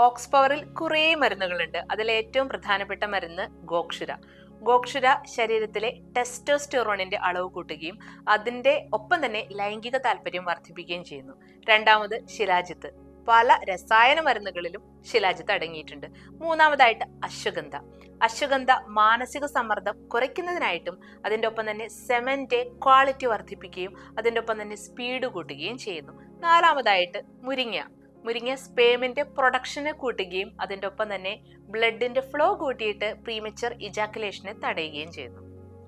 Aux പവറിൽ കുറേ മരുന്നുകളുണ്ട്. അതിൽ ഏറ്റവും പ്രധാനപ്പെട്ട മരുന്ന് ഗോക്ഷുര. ഗോക്ഷുര ശരീരത്തിലെ ടെസ്റ്റോസ്റ്റെറോണിന്റെ അളവ് കൂട്ടുകയും അതിന്റെ ഒപ്പം തന്നെ ലൈംഗിക താല്പര്യം വർദ്ധിപ്പിക്കുകയും ചെയ്യുന്നു. രണ്ടാമത് ശിലാജിത്ത്. പല രസായന മരുന്നുകളിലും ശിലാജിത്ത് അടങ്ങിയിട്ടുണ്ട്. മൂന്നാമതായിട്ട് അശ്വഗന്ധ. അശ്വഗന്ധ മാനസിക സമ്മർദ്ദം കുറയ്ക്കുന്നതിനായിട്ടും അതിന്റെ ഒപ്പം തന്നെ സെമന്റെ ക്വാളിറ്റി വർദ്ധിപ്പിക്കുകയും അതിന്റെ ഒപ്പം തന്നെ സ്പീഡ് കൂട്ടുകയും ചെയ്യുന്നു. നാലാമതായിട്ട് മുരിങ്ങ. മുരിങ്ങ സ്പേമിന്റെ പ്രൊഡക്ഷനെ കൂട്ടുകയും അതിന്റെ ഒപ്പം തന്നെ ബ്ലഡിന്റെ ഫ്ലോ കൂട്ടിയിട്ട് പ്രീമച്ചർ ഇജാക്കുലേഷനെ തടയുകയും ചെയ്യുന്നു.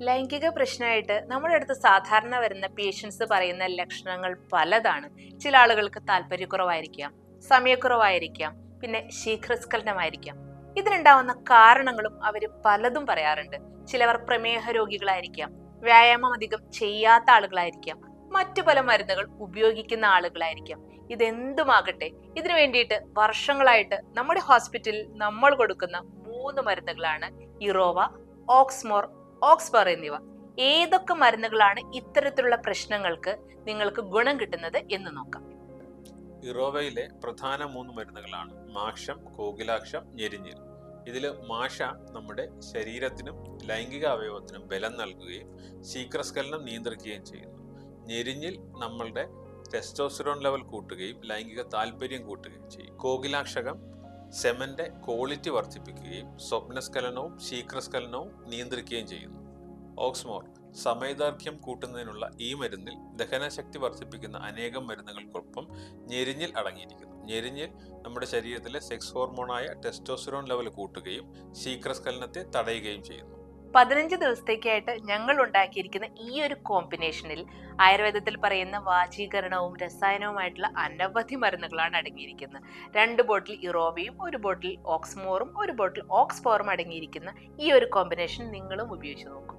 ലൈംഗിക പ്രശ്നമായിട്ട് നമ്മുടെ അടുത്ത് സാധാരണ വരുന്ന പേഷ്യൻസ് പറയുന്ന ലക്ഷണങ്ങൾ പലതാണ്. ചില ആളുകൾക്ക് താല്പര്യക്കുറവായിരിക്കാം സമയക്കുറവായിരിക്കാം പിന്നെ ശീഘ്രസ്ഖലനമായിരിക്കാം. ഇതിനുണ്ടാവുന്ന കാരണങ്ങളും അവർ പലതും പറയാറുണ്ട്. ചിലവർ പ്രമേഹ രോഗികളായിരിക്കാം വ്യായാമം അധികം ചെയ്യാത്ത ആളുകളായിരിക്കാം മറ്റു പല മരുന്നുകൾ ഉപയോഗിക്കുന്ന ആളുകളായിരിക്കാം. ഇതെന്തുമാകട്ടെ? ഇതിനു വേണ്ടിയിട്ട് വർഷങ്ങളായിട്ട് നമ്മുടെ ഹോസ്പിറ്റലിൽ നമ്മൾ കൊടുക്കുന്ന മൂന്ന് മരുന്നുകളാണ് ഇറോവ ഓക്സ്മോർ ഓക്സ്ബർ എന്നിവ. ഏതൊക്കെ മരുന്നുകളാണ് ഇത്തരത്തിലുള്ള പ്രശ്നങ്ങൾക്ക് നിങ്ങൾക്ക് ഗുണം കിട്ടുന്നത് എന്ന് നോക്കാം. ഇറോവയിലെ പ്രധാന മൂന്ന് മരുന്നുകളാണ് മാക്ഷം കോകിലാക്ഷം ഞെരിഞ്ഞിൽ. ഇതിൽ മാഷ നമ്മുടെ ശരീരത്തിനും ലൈംഗിക അവയവത്തിനും ബലം നൽകുകയും ശീക്രസ്കലനം നിയന്ത്രിക്കുകയും ചെയ്യുന്നു. ഞെരിഞ്ഞിൽ നമ്മളുടെ ടെസ്റ്റോസ്റ്ററോൺ ലെവൽ കൂട്ടുകയും ലൈംഗിക താല്പര്യം കൂട്ടുകയും ചെയ്യും. കോകിലാക്ഷകം സെമന്റെ ക്വാളിറ്റി വർദ്ധിപ്പിക്കുകയും സ്വപ്നസ്ഖലനവും ശീഘ്രസ്ഖലനവും നിയന്ത്രിക്കുകയും ചെയ്യുന്നു. ഓക്സ്മോർ സമയദൈർഘ്യം കൂട്ടുന്നതിനുള്ള ഈ മരുന്നിൽ ദഹനശക്തി വർദ്ധിപ്പിക്കുന്ന അനേകം മരുന്നുകൾക്കൊപ്പം ഞെരിഞ്ഞിൽ അടങ്ങിയിരിക്കുന്നു. ഞെരിഞ്ഞിൽ നമ്മുടെ ശരീരത്തിലെ സെക്സ് ഹോർമോണായ ടെസ്റ്റോസ്റ്ററോൺ ലെവൽ കൂട്ടുകയും ശീഘ്രസ്ഖലനത്തെ തടയുകയും ചെയ്യുന്നു. പതിനഞ്ച് ദിവസത്തേക്കായിട്ട് ഞങ്ങൾ ഉണ്ടാക്കിയിരിക്കുന്ന ഈ ഒരു കോമ്പിനേഷനിൽ ആയുർവേദത്തിൽ പറയുന്ന വാചീകരണവും രസായനവുമായിട്ടുള്ള അനവധി മരുന്നുകളാണ് അടങ്ങിയിരിക്കുന്നത്. രണ്ട് ബോട്ടിൽ ഇറോവയും ഒരു ബോട്ടിൽ ഓക്സ്മോറും ഒരു ബോട്ടിൽ ഓക്സ്ഫോറും അടങ്ങിയിരിക്കുന്ന ഈ ഒരു കോമ്പിനേഷൻ നിങ്ങളും ഉപയോഗിച്ച് നോക്കുക